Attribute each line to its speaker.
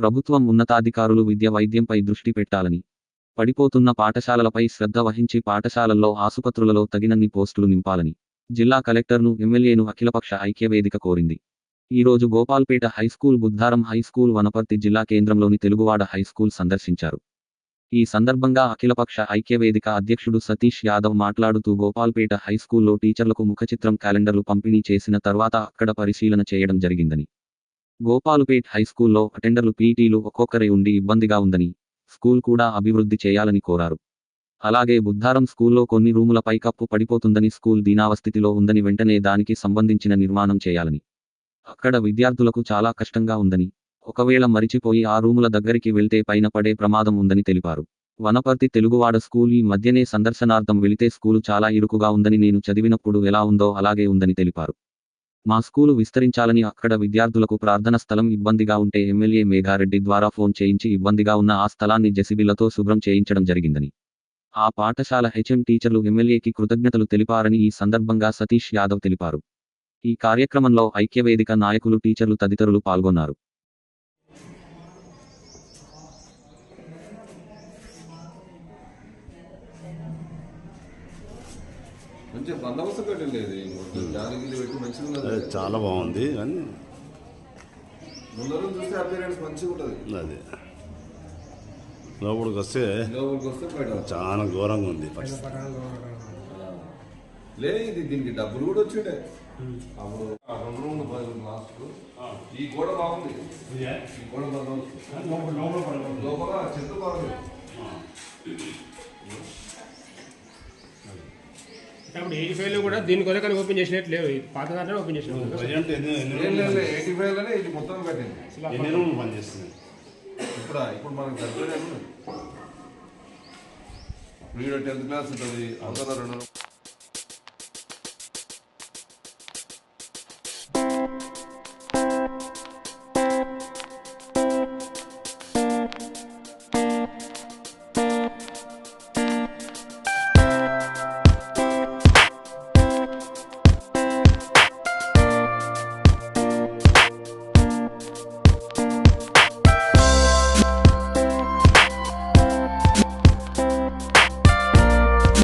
Speaker 1: ప్రభుత్వం ఉన్నతాధికారులు విద్య వైద్యంపై దృష్టి పెట్టాలని. పడిపోతున్న పాఠశాలలపై శ్రద్ధ వహించి పాఠశాలల్లో ఆసుపత్రులలో తగినన్ని పోస్టులు నింపాలని జిల్లా కలెక్టర్ను ఎమ్మెల్యేను అఖిలపక్ష ఐక్యవేదిక కోరింది. ఈరోజు Gopalpet high school Buddharam high school Wanaparthy జిల్లా కేంద్రంలోని తెలుగువాడ హైస్కూల్ సందర్శించారు. ఈ సందర్భంగా అఖిలపక్ష ఐక్యవేదిక అధ్యక్షుడు సతీష్ యాదవ్ మాట్లాడుతూ గోపాల్పేట హైస్కూల్లో టీచర్లకు ముఖచిత్రం క్యాలెండర్లు పంపిణీ చేసిన తర్వాత అక్కడ పరిశీలన చేయడం జరిగిందని. గోపాలుపేట్ హైస్కూల్లో అటెండర్లు పీటీలు ఒక్కొక్కరే ఉండి ఇబ్బందిగా ఉందని స్కూల్ కూడా అభివృద్ధి చేయాలని కోరారు. అలాగే బుద్ధారం స్కూల్లో కొన్ని రూముల పైకప్పు పడిపోతుందని స్కూల్ దీనావస్థితిలో ఉందని వెంటనే దానికి సంబంధించిన నిర్మాణం చేయాలని. అక్కడ విద్యార్థులకు చాలా కష్టంగా ఉందని ఒకవేళ మరిచిపోయి ఆ రూముల దగ్గరికి వెళ్తే పైన పడే ప్రమాదం ఉందని తెలిపారు. వనపర్తి తెలుగువాడ స్కూల్ ఈ మధ్యనే సందర్శనార్థం వెళితే స్కూలు చాలా ఇరుకుగా ఉందని నేను చదివినప్పుడు ఎలా ఉందో అలాగే ఉందని తెలిపారు. మా స్కూలు విస్తరించాలని అక్కడ విద్యార్థులకు ప్రార్థన స్థలం ఇబ్బందిగా ఉంటే ఎమ్మెల్యే మేఘారెడ్డి ద్వారా ఫోన్ చేయించి ఇబ్బందిగా ఉన్న ఆ స్థలాన్ని జెసిబిలతో శుభ్రం చేయించడం జరిగిందని. ఆ పాఠశాల హెచ్ఎం టీచర్లు ఎమ్మెల్యేకి కృతజ్ఞతలు తెలిపారని ఈ సందర్భంగా సతీష్ యాదవ్ తెలిపారు. ఈ కార్యక్రమంలో ఐక్యవేదిక నాయకులు టీచర్లు తదితరులు పాల్గొన్నారు.
Speaker 2: చాలా బాగుంది కానీ
Speaker 3: ముందర చూస్తే అపీరెన్స్ మంచిగా ఉంటుంది.
Speaker 2: అది. లోపలికి వస్తే
Speaker 3: లోపలికి వస్తే బయట
Speaker 2: చాలా ఘోరంగా ఉంది
Speaker 3: లే ఇది దీనికి డబ్బులు కూడా వచ్చిండే. అప్పుడు ఆ రెండు రూమ్లు పది లాస్ట్ ఈ గోడ బాగుంది. ఈ గోడ బందోబస్తు. లోపల చెట్లు బాగుంది.
Speaker 4: ఇప్పుడు ఎయిటీ ఫైవ్లో కూడా దీని కొరకు ఓపెన్ చేసినట్టు లేవు. ఇది పాత దాంట్లో ఓపెన్ చేసినట్టు
Speaker 2: ప్రజెంట్
Speaker 3: లేదు ఎయిటీ ఫైవ్లోనే ఇది మొత్తం కట్టింది.
Speaker 2: ఎన్ని రూమ్లు పనిచేస్తుంది
Speaker 3: ఇప్పుడు? ఇప్పుడు మనకు సరిపోయింది ఇప్పుడు టెన్త్ క్లాస్ ఉంటుంది అందరూ రెండు